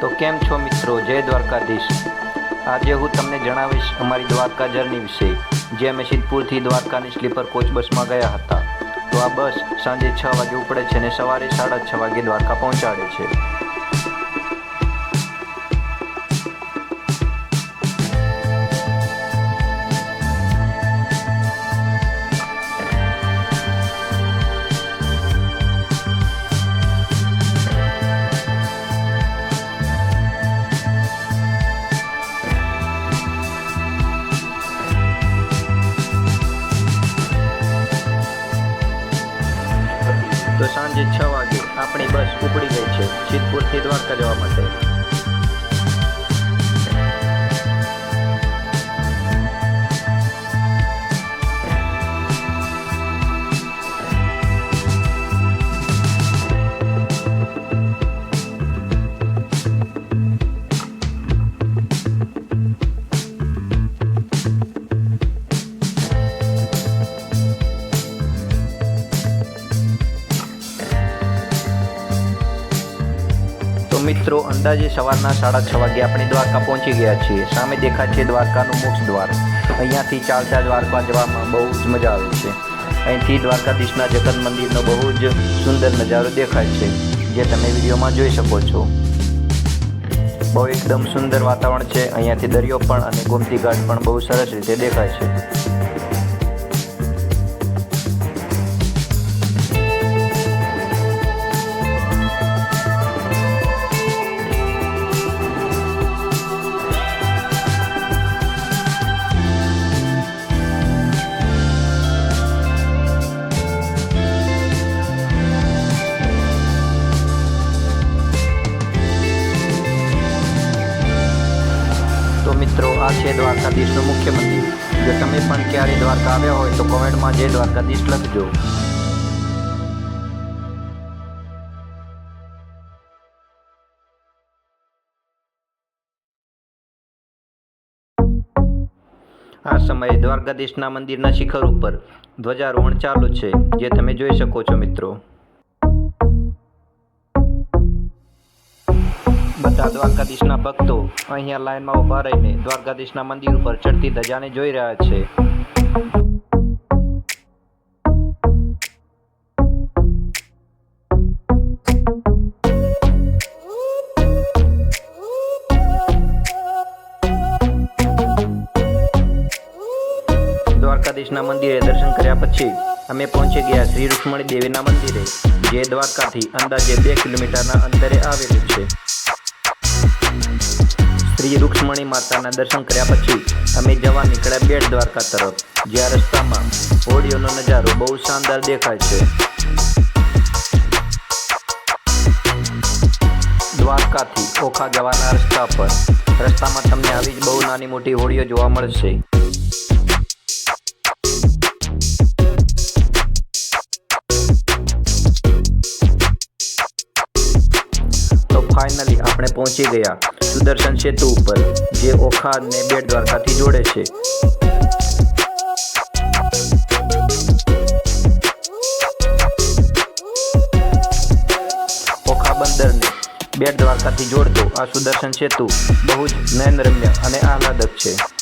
તો કેમ છો મિત્રો? જય દ્વારકાધીશ. આજે હું તમને જણાવીશ અમારી દ્વારકા જર્ની વિશે જે અમે સિદ્ધપુરથી દ્વારકાની સ્લીપર કોચ બસમાં ગયા હતા. તો આ બસ સાંજે છ વાગે ઉપડે છે અને સવારે સાડા છ વાગે દ્વારકા પહોંચાડે છે. આપણી બસ ઉપડી ગઈ છે. સિદ્ધપુરથી દ્વારકા જવા માટે. મિત્રો, અંદાજે સવારના સાડા છ વાગે આપણે દ્વારકા પહોંચી ગયા છીએ. સામે દેખાય છે દ્વારકાનું મોક્ષ દ્વાર. અહીંયાથી ચાલતા દ્વારકા જવામાં બહુ જ મજા આવે છે. અહીંથી દ્વારકાધીશના જગત મંદિરનો બહુ જ સુંદર નજારો દેખાય છે, જે તમે વિડીયોમાં જોઈ શકો છો. બહુ એકદમ સુંદર વાતાવરણ છે. અહીંયાથી દરિયો પણ અને ગોમતી ઘાટ પણ બહુ સરસ રીતે દેખાય છે. છે દ્વારકાધીશનું મુખ્ય મંદિર. જો તમે પણ ક્યારે દ્વારકા આવ્યા હોય તો કોમેન્ટમાં જય દ્વારકાધીશ લખજો. આ સમયે દ્વારકાધીશના મંદિરના શિખર ઉપર ધ્વજારોહણ ચાલુ છે, જે તમે જોઈ શકો છો મિત્રો. બધા દ્વારકાધીશના ભક્તો અહીંયા લાઈનમાં ઊભા રહીને દ્વારકાધીશના મંદિર ઉપર ચડતી ધજાને જોઈ રહ્યા છે. દ્વારકાધીશના મંદિરે દર્શન કર્યા પછી અમે પહોંચી ગયા શ્રી રૂક્ષ્મણી દેવીના મંદિરે, જે દ્વારકાથી અંદાજે બે કિલોમીટરના અંતરે આવેલું છે. શ્રી રૂક્ષ્મણી માતાના દર્શન કર્યા પછી અમે જવા નીકળ્યા બેટ દ્વારકા તરફ, જ્યાં રસ્તામાં હોડીઓનો નજારો બહુ શાનદાર દેખાય છે. દ્વારકાથી ઓખા જવાના રસ્તા પર, રસ્તામાં તમને આવી જ બહુ નાની મોટી હોડીઓ જોવા મળશે. આપણે પહોંચી ગયા. સુદર્શન સેતુ ઉપર, જે ઓખા અને બેટ દ્વારકાથી જોડે છે. ઓખા બંદરને બેટ દ્વારકાથી જોડતો આ સુદર્શન સેતુ બહુ જ નયનરમ્ય અને આહલાદક છે.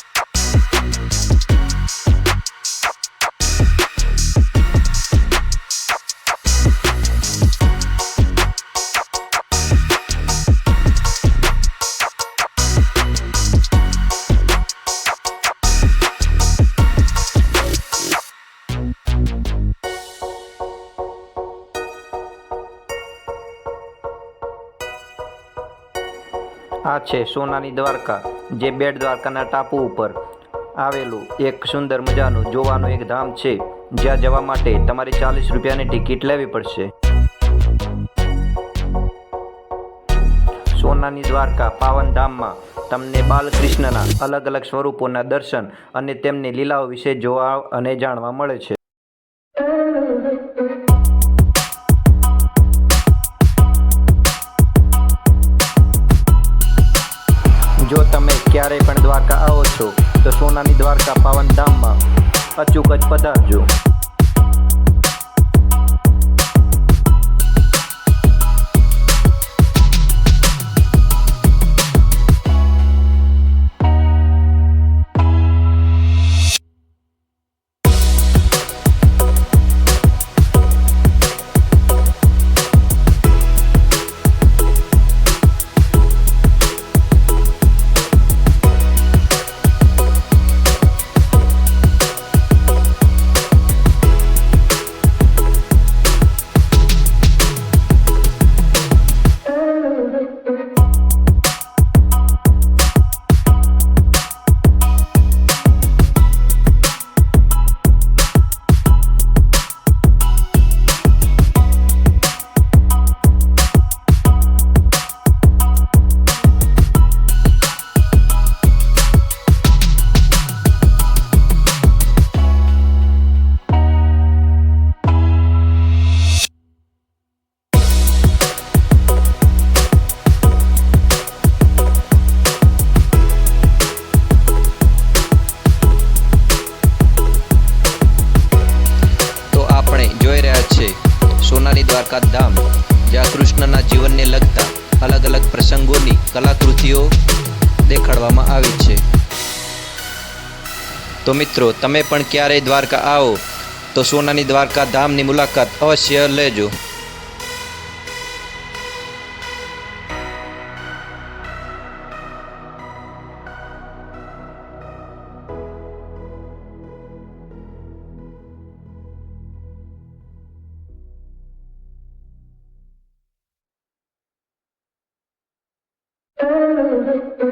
છે સોનાની દ્વારકા, જે બેટ દ્વારકાના ટાપુ ઉપર આવેલું એક સુંદર મજાનું જોવાનું એક ધામ છે. જ્યાં જવા માટે તમારે ચાલીસ રૂપિયાની ટિકિટ લેવી પડશે. સોનાની દ્વારકા પાવન ધામમાં તમને બાલકૃષ્ણના અલગ અલગ સ્વરૂપોના દર્શન અને તેમની લીલાઓ વિશે જોવા અને જાણવા મળે છે. ensayo. દ્વારકા ધામ, જ્યાં કૃષ્ણના જીવનને લગતા અલગ અલગ પ્રસંગોની કલાકૃતિઓ દેખાડવામાં આવી છે. તો મિત્રો, તમે પણ ક્યારેય દ્વારકા આવો, તો સોનાની દ્વારકા ધામની મુલાકાત અવશ્ય લેજો. Thank you.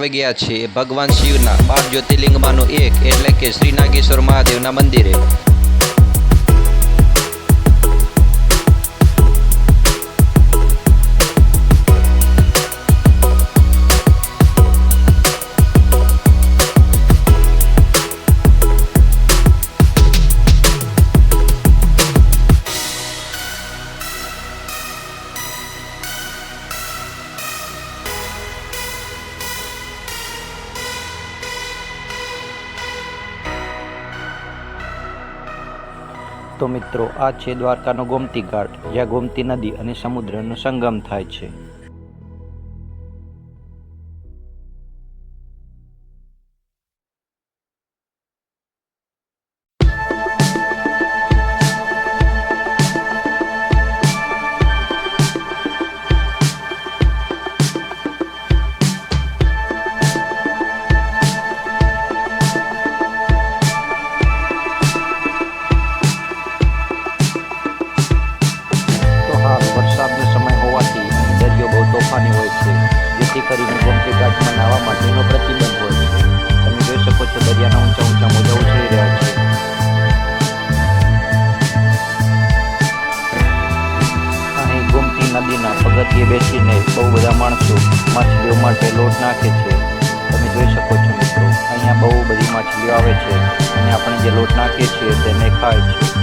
આવી ગયા છે ભગવાન શિવના બાર જ્યોતિર્લિંગમાંનું એક એટલે કે શ્રી નાગેશ્વર મહાદેવના મંદિરે. તો મિત્રો, આ છે દ્વારકાનો ગોમતી ઘાટ, જ્યાં ગોમતી નદી અને સમુદ્રનો સંગમ થાય છે. કરીને ગોમતી ઘાટમાં નાહવા માટેનો પ્રતિબંધ હોય છે. તમે જોઈ શકો છો દરિયાના ઊંચા ઊંચા મોજા ઉછળી રહ્યા છે. અહીં ગોમતી નદીના પગથિયે બેસીને બહુ બધા માણસો માછલીઓ માટે લોટ નાખે છે. તમે જોઈ શકો છો મિત્રો, અહીંયા બહુ બધી માછલીઓ આવે છે અને આપણે જે લોટ નાખીએ છીએ તેને ખાય છે.